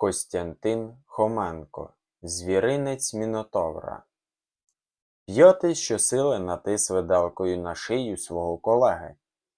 Костянтин Хоменко, звіринець Мінотавра. П'ятий щосили натис виделкою на шию свого колеги.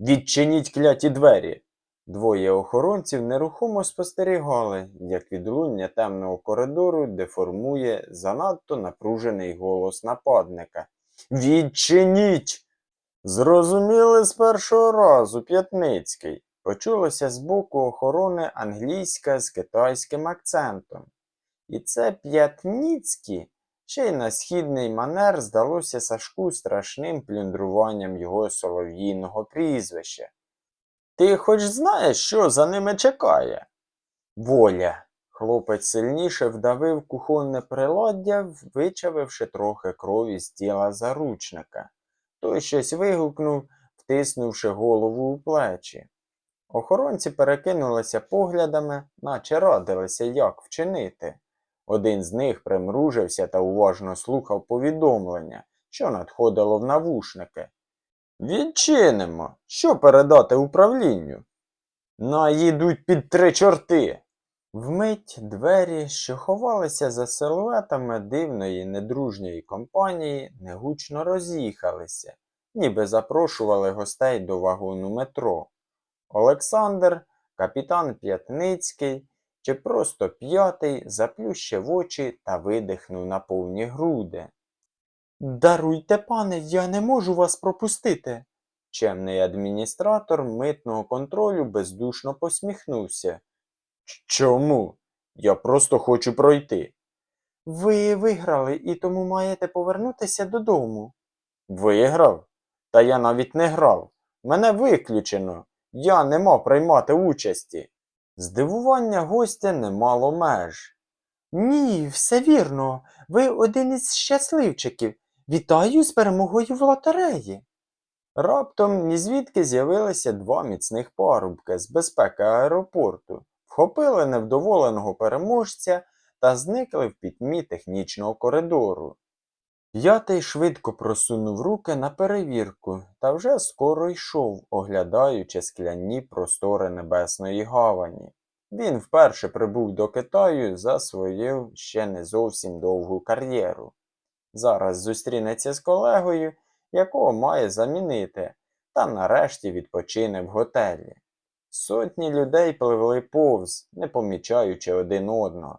Відчиніть кляті двері. Двоє охоронців нерухомо спостерігали, як відлуння темного коридору деформує занадто напружений голос нападника. Відчиніть! Зрозуміли з першого разу, П'ятницький. Почулося з боку охорони англійська з китайським акцентом. І це П'ятніцький, ще й на східний манер здалося Сашку страшним плюндруванням його солов'їного прізвища. Ти хоч знаєш, що за ними чекає? Воля. Хлопець сильніше вдавив кухонне приладдя, вичавивши трохи крові з тіла заручника. Той щось вигукнув, втиснувши голову у плечі. Охоронці перекинулися поглядами, наче радилися, як вчинити. Один з них примружився та уважно слухав повідомлення, що надходило в навушники. Відчинимо. Що передати управлінню? Наїдуть під три чорти. Вмить двері, що ховалися за силуетами дивної недружньої компанії, негучно роз'їхалися, ніби запрошували гостей до вагону метро. Олександр, капітан П'ятницький чи просто п'ятий заплющив очі та видихнув на повні груди. Даруйте, пане, я не можу вас пропустити. Чемний адміністратор митного контролю бездушно посміхнувся. Чому? Я просто хочу пройти. Ви виграли і тому маєте повернутися додому. Виграв? Та я навіть не грав. Мене виключено. Я не мав приймати участі. Здивування гостя не мало меж. Ні, все вірно. Ви один із щасливчиків. Вітаю з перемогою в лотереї. Раптом нізвідки з'явилися два міцних парубки з безпеки аеропорту, вхопили невдоволеного переможця та зникли в пітьмі технічного коридору. П'ятий швидко просунув руки на перевірку та вже скоро йшов, оглядаючи скляні простори небесної гавані. Він вперше прибув до Китаю за свою ще не зовсім довгу кар'єру. Зараз зустрінеться з колегою, якого має замінити, та нарешті відпочине в готелі. Сотні людей пливли повз, не помічаючи один одного.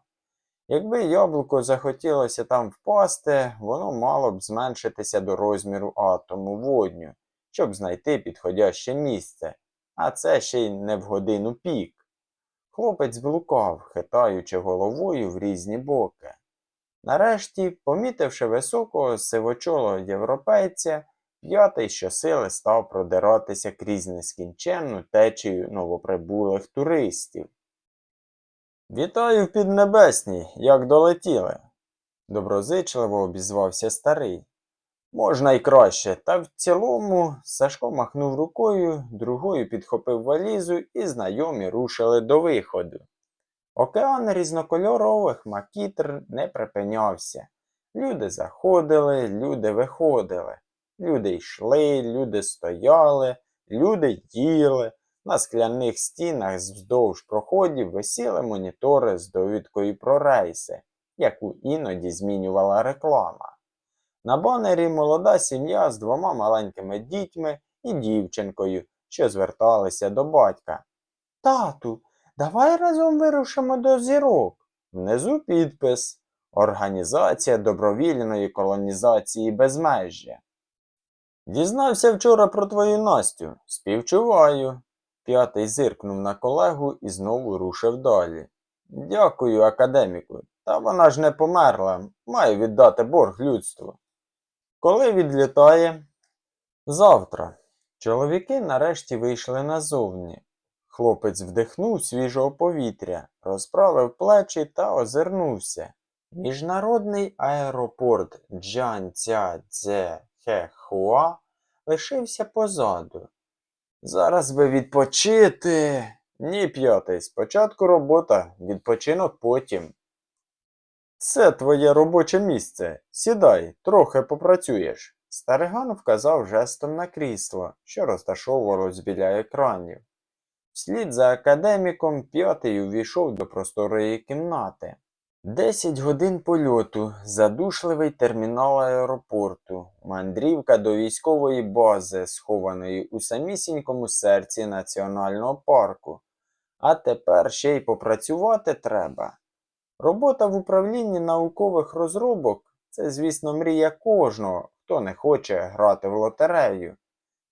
Якби яблуко захотілося там впасти, воно мало б зменшитися до розміру атому водню, щоб знайти підходяще місце, а це ще й не в годину пік. Хлопець блукав, хитаючи головою в різні боки. Нарешті, помітивши високого сивочолого європейця, п'ятий щосили став продиратися крізь нескінченну течію новоприбулих туристів. Вітаю в Піднебесній, як долетіли. Доброзичливо обізвався старий. Можна й краще, та в цілому Сашко махнув рукою, другою підхопив валізу і знайомі рушили до виходу. Океан різнокольорових макітр не припинявся. Люди заходили, люди виходили. Люди йшли, люди стояли, люди їли. На скляних стінах вздовж проходів висіли монітори з довідкою про рейси, яку іноді змінювала реклама. На банері молода сім'я з двома маленькими дітьми і дівчинкою, що зверталися до батька. Тату, давай разом вирушимо до зірок. Внизу підпис Організація добровільної колонізації безмежжя. Дізнався вчора про твою Настю. Співчуваю. П'ятий зиркнув на колегу і знову рушив далі. Дякую, академіку. Та вона ж не померла. Маю віддати борг людству. Коли відлітає? Завтра. Чоловіки нарешті вийшли назовні. Хлопець вдихнув свіжого повітря, розправив плечі та озирнувся. Міжнародний аеропорт Джан-Ця-Дзе-Хе-Хуа лишився позаду. Зараз би відпочити. Ні, п'ятий, спочатку робота, відпочинок потім. Це твоє робоче місце. Сідай, трохи попрацюєш. Стариган вказав жестом на крісло, що розташовувалось біля екранів. Вслід за академіком п'ятий увійшов до просторої кімнати. Десять годин польоту, задушливий термінал аеропорту, мандрівка до військової бази, схованої у самісінькому серці національного парку. А тепер ще й попрацювати треба. Робота в управлінні наукових розробок це, звісно, мрія кожного, хто не хоче грати в лотерею.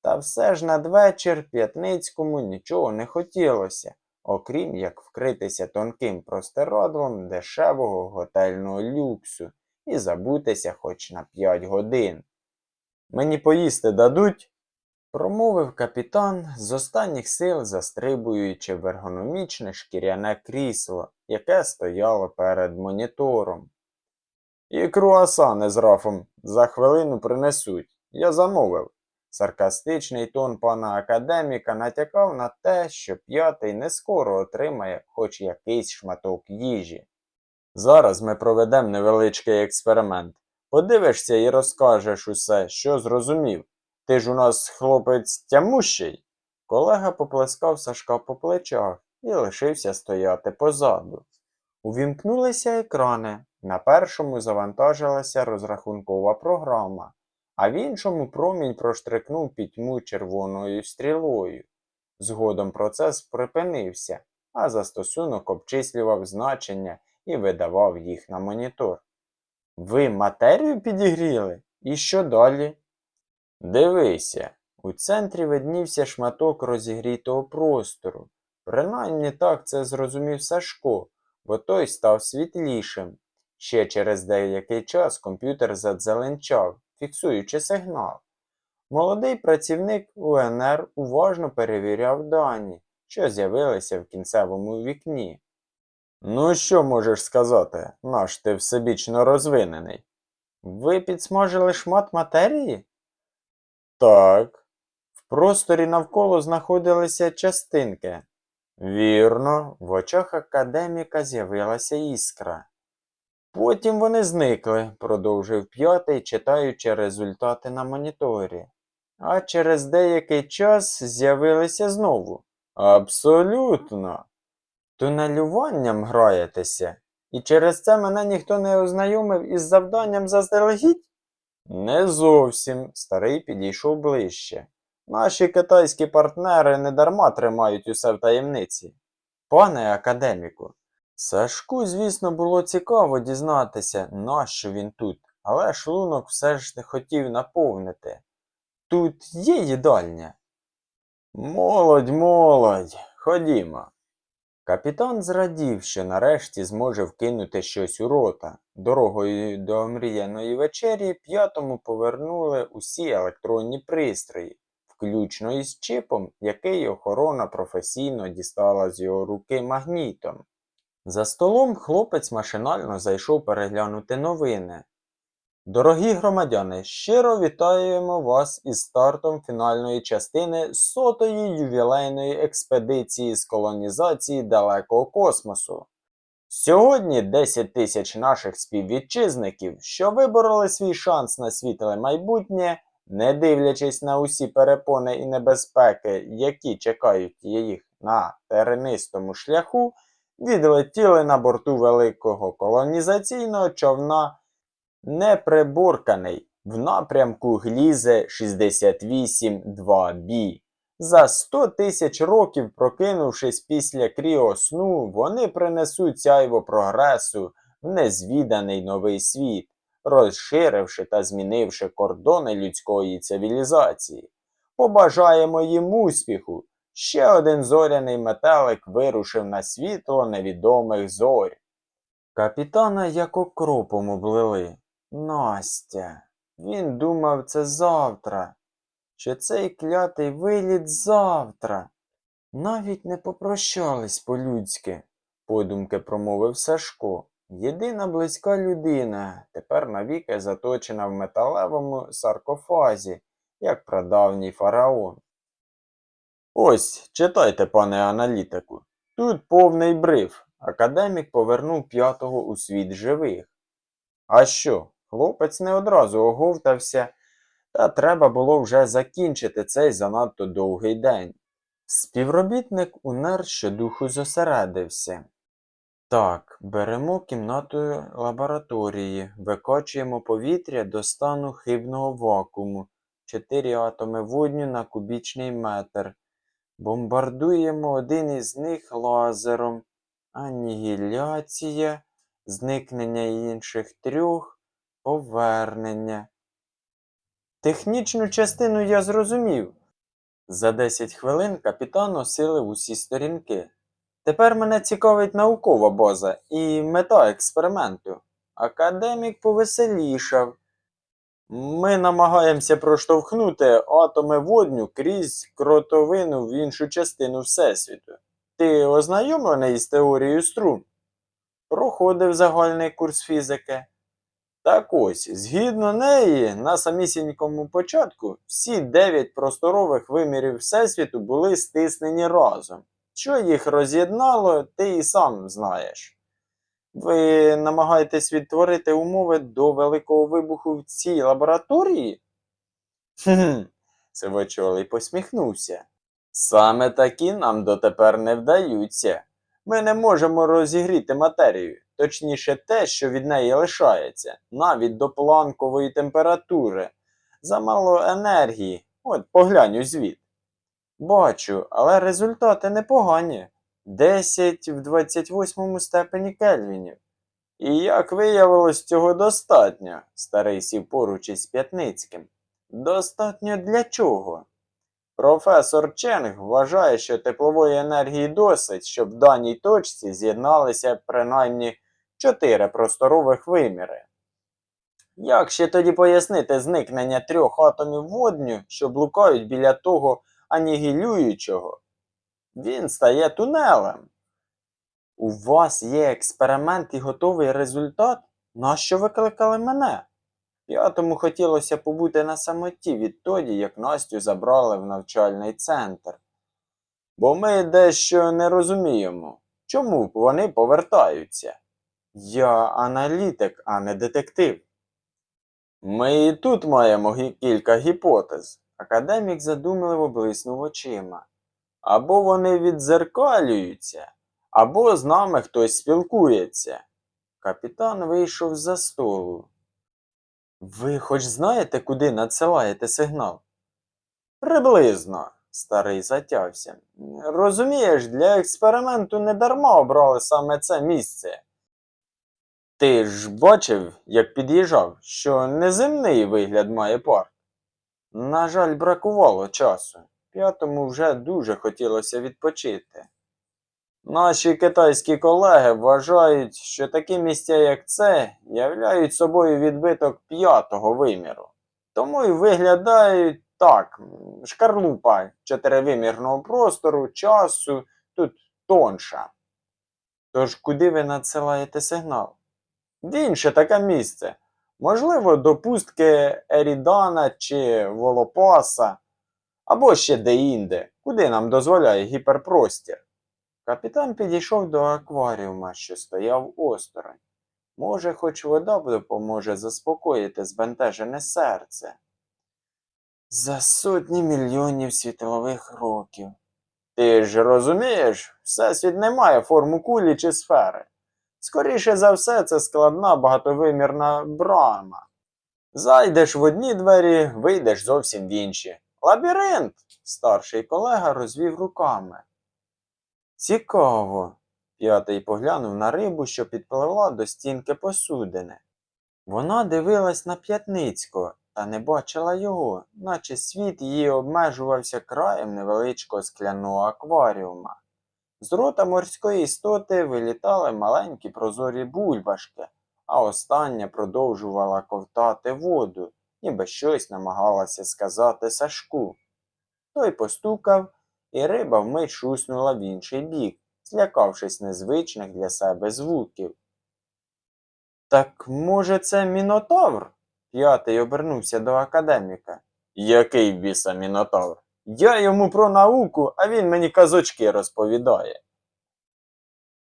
Та все ж надвечір П'ятницькому нічого не хотілося, окрім як вкритися тонким простирадлом дешевого готельного люксу і забутися хоч на п'ять годин. Мені поїсти дадуть? промовив капітан з останніх сил застрибуючи в ергономічне шкіряне крісло, яке стояло перед монітором. І круасани з рафом за хвилину принесуть. Я замовив. Саркастичний тон пана академіка натякав на те, що п'ятий не скоро отримає хоч якийсь шматок їжі. Зараз ми проведемо невеличкий експеримент. Подивишся і розкажеш усе, що зрозумів. Ти ж у нас хлопець тямущий. Колега поплескав Сашка по плечах і лишився стояти позаду. Увімкнулися екрани. На першому завантажилася розрахункова програма, а в іншому промінь проштрикнув пітьму червоною стрілою. Згодом процес припинився, а застосунок обчислював значення і видавав їх на монітор. Ви матерію підігріли? І що далі? Дивися, у центрі виднівся шматок розігрітого простору. Принаймні так це зрозумів Сашко, бо той став світлішим. Ще через деякий час комп'ютер задзеленчав, фіксуючи сигнал. Молодий працівник УНР уважно перевіряв дані, що з'явилися в кінцевому вікні. Ну, що можеш сказати, наш ти всебічно розвинений? Ви підсмажили шмат матерії? Так. В просторі навколо знаходилися частинки. Вірно, в очах академіка з'явилася іскра. Потім вони зникли, продовжив п'ятий, читаючи результати на моніторі. А через деякий час з'явилися знову. Абсолютно. Тунелюванням граєтеся, і через це мене ніхто не ознайомив із завданням заздалегідь? Не зовсім. Старий підійшов ближче. Наші китайські партнери недарма тримають усе в таємниці. Пане академіку, Сашку, звісно, було цікаво дізнатися, нащо він тут, але шлунок все ж не хотів наповнити. Тут є їдальня. Молодь, молодь, ходімо. Капітан зрадів, що нарешті зможе вкинути щось у рота. Дорогою до омріяної вечері п'ятому повернули усі електронні пристрої, включно із чипом, який охорона професійно дістала з його руки магнітом. За столом хлопець машинально зайшов переглянути новини. Дорогі громадяни, щиро вітаємо вас із стартом фінальної частини сотої ювілейної експедиції з колонізації далекого космосу. Сьогодні 10 тисяч наших співвітчизників, що вибороли свій шанс на світле майбутнє, не дивлячись на усі перепони і небезпеки, які чекають їх на теренистому шляху, відлетіли на борту великого колонізаційного човна неприборканий в напрямку Глізе 68-2B. За 100 тисяч років, прокинувшись після кріосну, вони принесуть сяйво прогресу в незвіданий новий світ, розширивши та змінивши кордони людської цивілізації. Побажаємо їм успіху! Ще один зоряний метелик вирушив на світло невідомих зорь. Капітана як окропом облили. Настя. Він думав це завтра, що цей клятий виліт завтра. Навіть не попрощались по-людськи, подумки промовив Сашко. Єдина близька людина, тепер навіки заточена в металевому саркофазі, як прадавній фараон. Ось, читайте, пане аналітику. Тут повний бриф. Академік повернув п'ятого у світ живих. А що? Хлопець не одразу оговтався, та треба було вже закінчити цей занадто довгий день. Співробітник УНЕР щодуху зосередився. Так, беремо кімнату лабораторії, викачуємо повітря до стану хибного вакууму, 4 атоми водню на кубічний метр. Бомбардуємо один із них лазером. Анігіляція, зникнення інших трьох, повернення. Технічну частину я зрозумів. За 10 хвилин капітан осилив усі сторінки. Тепер мене цікавить наукова база і мета експерименту. Академік повеселішав. Ми намагаємося проштовхнути атоми водню крізь кротовину в іншу частину Всесвіту. Ти ознайомлений з теорією струн? Проходив загальний курс фізики. Так ось, згідно неї, на самісінькому початку всі дев'ять просторових вимірів Всесвіту були стиснені разом. Що їх роз'єднало, ти і сам знаєш. Ви намагаєтесь відтворити умови до Великого вибуху в цій лабораторії? Хм, Сивочолий посміхнувся. Саме такі нам дотепер не вдаються. Ми не можемо розігріти матерію, точніше те, що від неї лишається, навіть до планкової температури. Замало енергії. От поглянь у звіт. Бачу, але результати непогані. 10 в 28 степені Кельвінів. І як виявилось, цього достатньо, старий сів поруч із П'ятницьким. Достатньо для чого? Професор Ченг вважає, що теплової енергії досить, щоб в даній точці з'єдналися принаймні чотири просторових виміри. Як ще тоді пояснити зникнення трьох атомів водню, що блукають біля того анігілюючого? Він стає тунелем. У вас є експеримент і готовий результат? Нащо викликали мене? П'ятому хотілося побути на самоті відтоді, як Настю забрали в навчальний центр. Бо ми дещо не розуміємо, чому вони повертаються. Я аналітик, а не детектив. Ми і тут маємо кілька гіпотез. Академік задумливо блиснув очима. Або вони відзеркалюються, або з нами хтось спілкується. Капітан вийшов з-за столу. Ви хоч знаєте, куди надсилаєте сигнал? Приблизно, старий затявся. Розумієш, для експерименту не дарма обрали саме це місце. Ти ж бачив, як під'їжджав, що неземний вигляд має парк. На жаль, бракувало часу. П'ятому вже дуже хотілося відпочити. Наші китайські колеги вважають, що такі місця, як це, являють собою відбиток п'ятого виміру. Тому й виглядають так, шкарлупа чотиривимірного простору, часу тут тонша. Тож куди ви надсилаєте сигнал? В інше таке місце. Можливо, до пустки Ерідана чи Волопаса, або ще де-інде, куди нам дозволяє гіперпростір. Капітан підійшов до акваріума, що стояв осторонь. Може, хоч вода допоможе заспокоїти збентежене серце. За сотні мільйонів світлових років. Ти ж розумієш, Всесвіт не має форму кулі чи сфери. Скоріше за все, це складна багатовимірна брама. Зайдеш в одні двері, вийдеш зовсім в інші. Лабіринт! Старший колега розвів руками. Цікаво. П'ятий поглянув на рибу, що підпливла до стінки посудини. Вона дивилась на п'ятницького та не бачила його, наче світ її обмежувався краєм невеличкого скляного акваріума. З рота морської істоти вилітали маленькі прозорі бульбашки, а остання продовжувала ковтати воду, ніби щось намагалася сказати Сашку. Той постукав, і риба вмить шуснула в інший бік, злякавшись незвичних для себе звуків. Так, може, це мінотавр? П'ятий обернувся до академіка. Який біса мінотавр? Я йому про науку, а він мені казочки розповідає.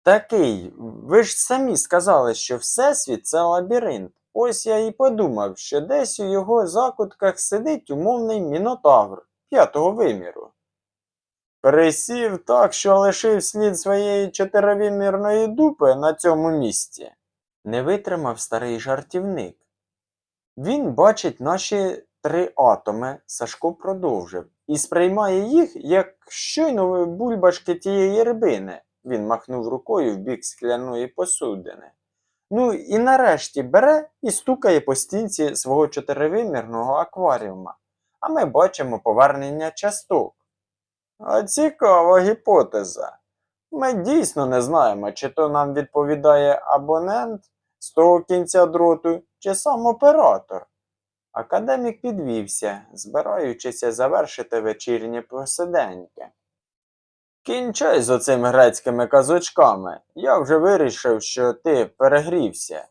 Такий, ви ж самі сказали, що Всесвіт це лабіринт. Ось я і подумав, що десь у його закутках сидить умовний мінотавр п'ятого виміру. Присів так, що лишив слід своєї чотиривимірної дупи на цьому місці. Не витримав старий жартівник. Він бачить наші три атоми, Сашко продовжив, і сприймає їх, як щойно бульбашки тієї рибини. Він махнув рукою в бік скляної посудини. Ну і нарешті бере і стукає по стінці свого чотиривимірного акваріума, а ми бачимо повернення часток. А цікава гіпотеза. Ми дійсно не знаємо, чи то нам відповідає абонент з того кінця дроту, чи сам оператор. Академік підвівся, збираючися завершити вечірнє посиденьки. Кінчай з оцими грецькими казочками. Я вже вирішив, що ти перегрівся.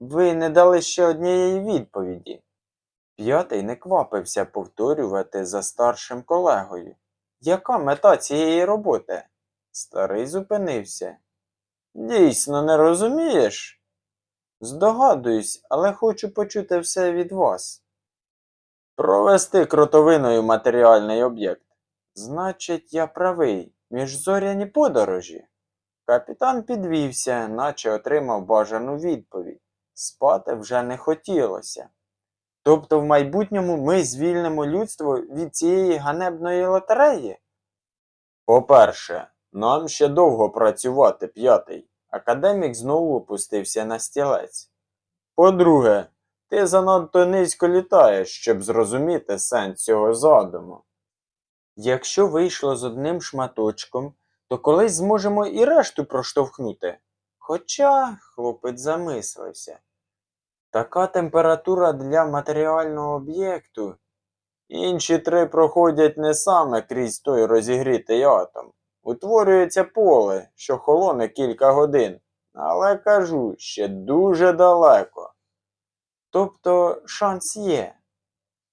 Ви не дали ще однієї відповіді. П'ятий не квапився повторювати за старшим колегою. Яка мета цієї роботи? Старий зупинився. Дійсно, не розумієш? Здогадуюсь, але хочу почути все від вас. Провести кротовиною матеріальний об'єкт. Значить, я правий, міжзоряні подорожі. Капітан підвівся, наче отримав бажану відповідь. Спати вже не хотілося. Тобто в майбутньому ми звільнимо людство від цієї ганебної лотереї? По-перше, нам ще довго працювати, п'ятий. Академік знову опустився на стілець. По-друге, ти занадто низько літаєш, щоб зрозуміти сенс цього задуму. Якщо вийшло з одним шматочком, то колись зможемо і решту проштовхнути. Хоча, хлопець замислився, така температура для матеріального об'єкту. Інші три проходять не саме крізь той розігрітий атом. Утворюється поле, що холоне кілька годин, але кажу, ще дуже далеко. Тобто шанс є.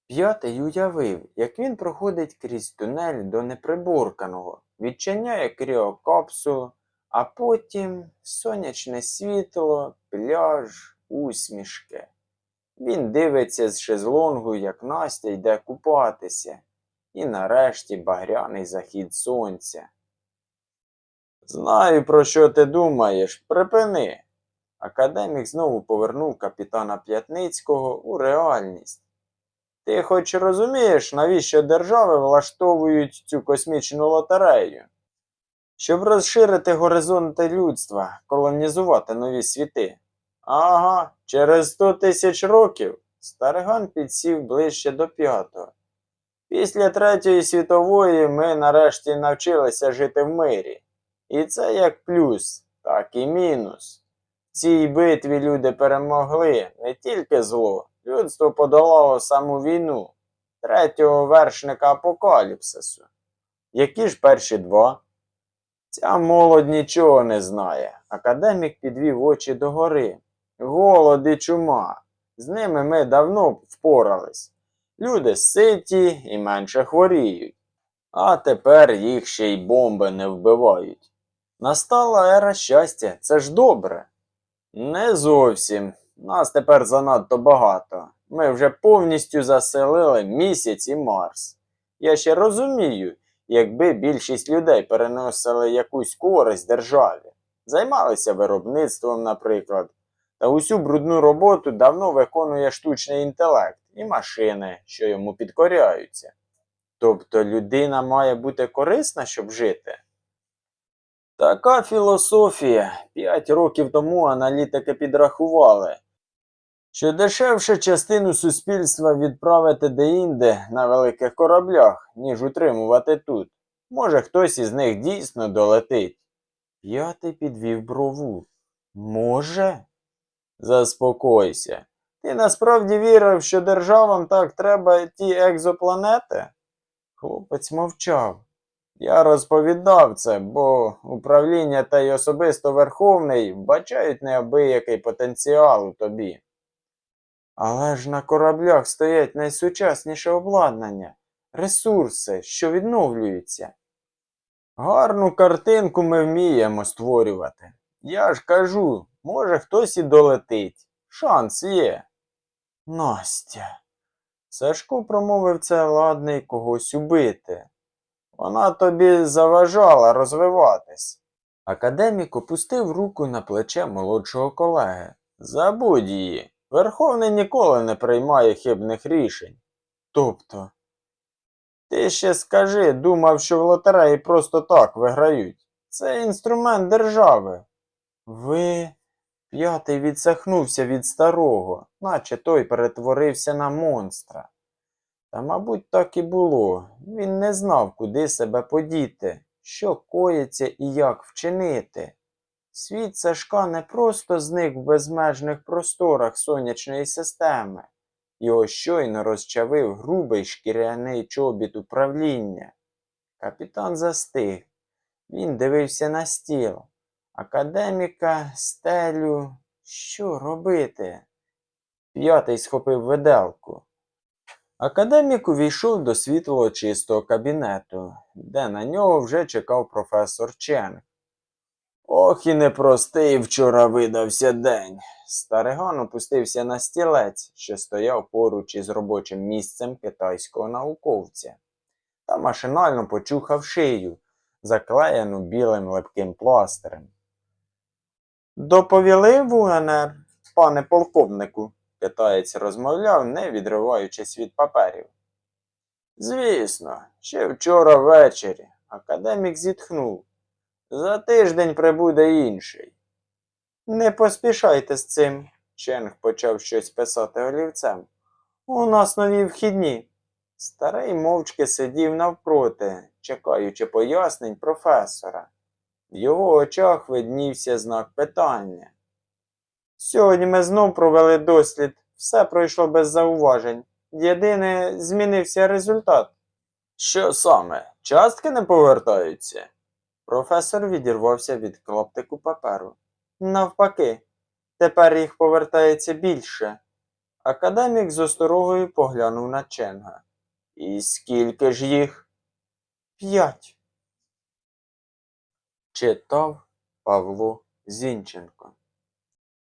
П'ятий уявив, як він проходить крізь тунель до неприборканого, відчиняє кріокапсулу, а потім сонячне світло, пляж, усмішки. Він дивиться з шезлонгу, як Настя йде купатися, і нарешті багряний захід сонця. Знаю, про що ти думаєш, припини. Академік знову повернув капітана П'ятницького у реальність. Ти хоч розумієш, навіщо держави влаштовують цю космічну лотерею? Щоб розширити горизонти людства, колонізувати нові світи. Ага, через сто тисяч років Стариган підсів ближче до п'ятого. Після Третьої світової ми нарешті навчилися жити в мирі. І це як плюс, так і мінус. В цій битві люди перемогли не тільки зло, людство подолало саму війну, третього вершника апокаліпсису. Які ж перші два? Ця молодь нічого не знає. Академік підвів очі догори. Голод і чума. З ними ми давно впорались. Люди ситі і менше хворіють. А тепер їх ще й бомби не вбивають. Настала ера щастя, це ж добре. Не зовсім. Нас тепер занадто багато. Ми вже повністю заселили місяць і Марс. Я ще розумію, якби більшість людей переносили якусь користь державі, займалися виробництвом, наприклад, та усю брудну роботу давно виконує штучний інтелект і машини, що йому підкоряються. Тобто людина має бути корисна, щоб жити. Така філософія. П'ять років тому аналітики підрахували, що дешевше частину суспільства відправити деінде на великих кораблях, ніж утримувати тут. Може, хтось із них дійсно долетить. П'ятий підвів брову. Може? Заспокойся. Ти насправді вірив, що державам так треба ті екзопланети? Хлопець мовчав. Я розповідав це, бо управління та й особисто Верховний вбачають неабиякий потенціал у тобі. Але ж на кораблях стоять найсучасніше обладнання, ресурси, що відновлюються. Гарну картинку ми вміємо створювати. Я ж кажу, може хтось і долетить. Шанс є. Настя. Сашко промовив це ладний когось убити. Вона тобі заважала розвиватись. Академік опустив руку на плече молодшого колеги. Забудь її. Верховний ніколи не приймає хибних рішень. Тобто. Ти ще скажи, думав, що в лотереї просто так виграють. Це інструмент держави. Ви. П'ятий відсахнувся від старого, наче той перетворився на монстра. Та, мабуть, так і було. Він не знав, куди себе подіти, що коїться і як вчинити. Світ Сашка не просто зник в безмежних просторах сонячної системи. Його щойно розчавив грубий шкіряний чобіт управління. Капітан застиг. Він дивився на стіл. Академіка, стелю. Що робити? П'ятий схопив виделку. Академік увійшов до світлого чистого кабінету, де на нього вже чекав професор Ченг. Ох і непростий вчора видався день. Стариган опустився на стілець, що стояв поруч із робочим місцем китайського науковця, та машинально почухав шию, заклеєну білим липким пластирем. Доповіли в УНР, пане полковнику, китаєць розмовляв, не відриваючись від паперів. Звісно, ще вчора ввечері академік зітхнув. За тиждень прибуде інший. Не поспішайте з цим, Ченг почав щось писати олівцем. У нас нові вхідні. Старий мовчки сидів навпроти, чекаючи пояснень професора. В його очах виднівся знак питання. Сьогодні ми знов провели дослід, все пройшло без зауважень. Єдине, змінився результат. Що саме? Частки не повертаються? Професор відірвався від клаптику паперу. Навпаки, тепер їх повертається більше. Академік з осторогою поглянув на Ченга. І скільки ж їх? П'ять. Читав Павло Зінченко.